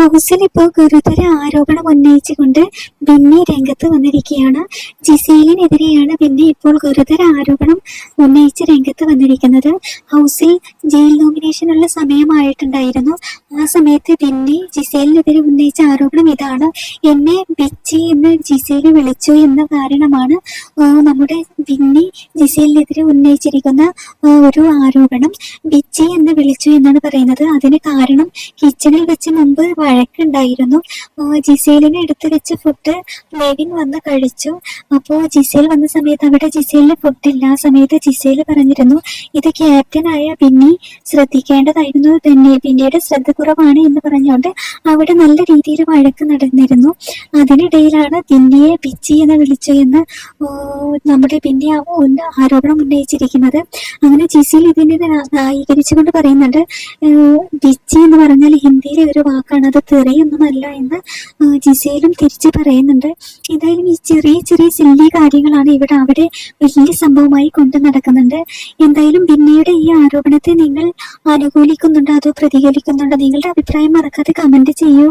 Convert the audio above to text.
ഹൗസിൽ ഇപ്പോൾ ഗുരുതര ആരോപണം ഉന്നയിച്ചുകൊണ്ട് ബിന്നി രംഗത്ത് വന്നിരിക്കുകയാണ്. ജിസേലിനെതിരെയാണ് ബിന്നി ഇപ്പോൾ ഗുരുതര ആരോപണം ഉന്നയിച്ച് രംഗത്ത് വന്നിരിക്കുന്നത്. ഹൗസിൽ ജയിൽ നോമിനേഷനുള്ള സമയമായിട്ടുണ്ടായിരുന്നു. ആ സമയത്ത് തന്നെ ജിസേലിനെതിരെ ഉന്നയിച്ച ആരോപണം ഇതാണ്. എന്നെ ബിച്ചി എന്ന് ജിസേൽ വിളിച്ചു എന്ന കാരണമാണ് നമ്മുടെ ബിന്നി ജിസേലിനെതിരെ ഉന്നയിച്ചിരിക്കുന്ന ഒരു ആരോപണം. ബിച്ചി എന്ന് വിളിച്ചു എന്നാണ് പറയുന്നത്. അതിന് കാരണം കിച്ചണിൽ വെച്ച് മുമ്പ് വഴക്കുണ്ടായിരുന്നു. ജിസേലിനെ എടുത്തു വെച്ച് ഫുഡ് ലെവിൻ വന്ന് കഴിച്ചു. അപ്പോൾ ജിസേൽ വന്ന സമയത്ത് അവിടെ ജിസേലിന് ഫുഡില്ല ആ സമയത്ത് ജിസേൽ പറഞ്ഞിരുന്നു ഇത് ക്യാപ്റ്റനായ ബിന്നി ശ്രദ്ധിക്കേണ്ടതായിരുന്നു. പിന്നെ പിന്നീട് ശ്രദ്ധ കുറവാണ് എന്ന് പറഞ്ഞുകൊണ്ട് അവിടെ നല്ല രീതിയിൽ വഴക്ക് നടന്നിരുന്നു. അതിനിടയിലാണ് ബിന്നിയെ പിച്ചി എന്ന് വിളിച്ചു എന്ന് നമ്മുടെ പിന്നെ ഒന്ന് ആരോപണം ഉന്നയിച്ചിരിക്കുന്നത്. അങ്ങനെ ജിസിൽ ഇതിനെ ന്യാ- ന്യായീകരിച്ചുകൊണ്ട് പറയുന്നുണ്ട് പിച്ചി എന്ന് പറഞ്ഞാൽ ഹിന്ദിയിലെ ഒരു വാക്കാണ്. അത് തെറിയൊന്നുമല്ല എന്ന് ജിസയിലും തിരിച്ചു പറയുന്നുണ്ട്. എന്തായാലും ഈ ചെറിയ ചെറിയ സില്ലി കാര്യങ്ങളാണ് ഇവിടെ അവിടെ വലിയ സംഭവമായി കൊണ്ടു നടക്കുന്നുണ്ട്. എന്തായാലും പിന്നീട് ഈ ആരോപണത്തെ നിങ്ങൾ അനുകൂലിക്കുന്നുണ്ടോ? അതോ പ്രതികരിക്കുന്നുണ്ടോ? നിങ്ങളുടെ അഭിപ്രായം മറക്കാതെ കമന്റ് ചെയ്യൂ.